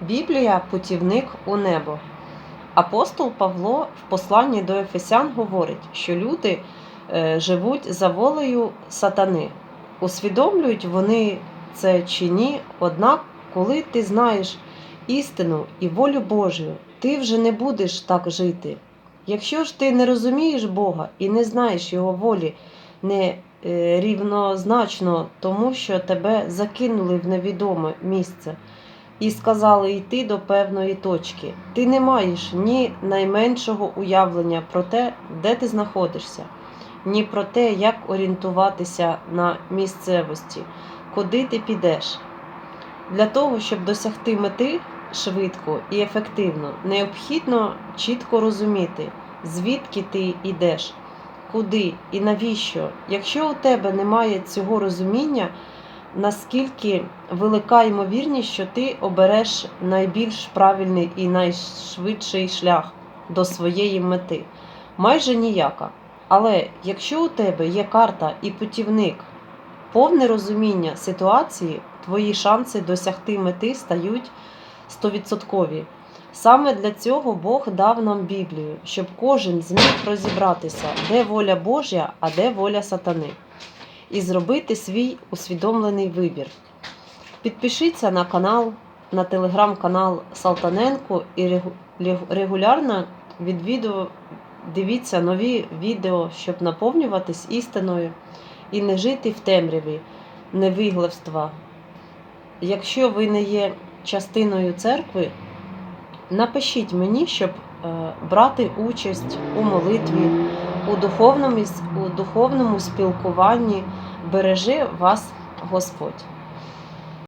Біблія путівник у небо. Апостол Павло в посланні до Ефесян говорить, що люди е, живуть за волею сатани. Усвідомлюють вони це чи ні, однак, коли ти знаєш істину і волю Божою, ти вже не будеш так жити. Якщо ж ти не розумієш Бога і не знаєш Його волі, не е, рівнозначно тому, що тебе закинули в невідоме місце і сказали йти до певної точки. Ти не маєш ні найменшого уявлення про те, де ти знаходишся, ні про те, як орієнтуватися на місцевості, куди ти підеш. Для того, щоб досягти мети швидко і ефективно, необхідно чітко розуміти, звідки ти йдеш, куди і навіщо. Якщо у тебе немає цього розуміння, наскільки велика ймовірність, що ти обереш найбільш правильний і найшвидший шлях до своєї мети? Майже ніяка. Але якщо у тебе є карта і путівник, повне розуміння ситуації, твої шанси досягти мети стають стовідсоткові. Саме для цього Бог дав нам Біблію, щоб кожен зміг розібратися, де воля Божя, а де воля сатани, і зробити свій усвідомлений вибір. Підпишіться на канал, на телеграм-канал Салтаненко і регулярно відвідую, дивіться нові відео, щоб наповнюватись істиною і не жити в темряві, невиглавства. Якщо ви не є частиною церкви, напишіть мені, щоб е, брати участь у молитві, у духовному, у духовному спілкуванні. Бережи вас Господь.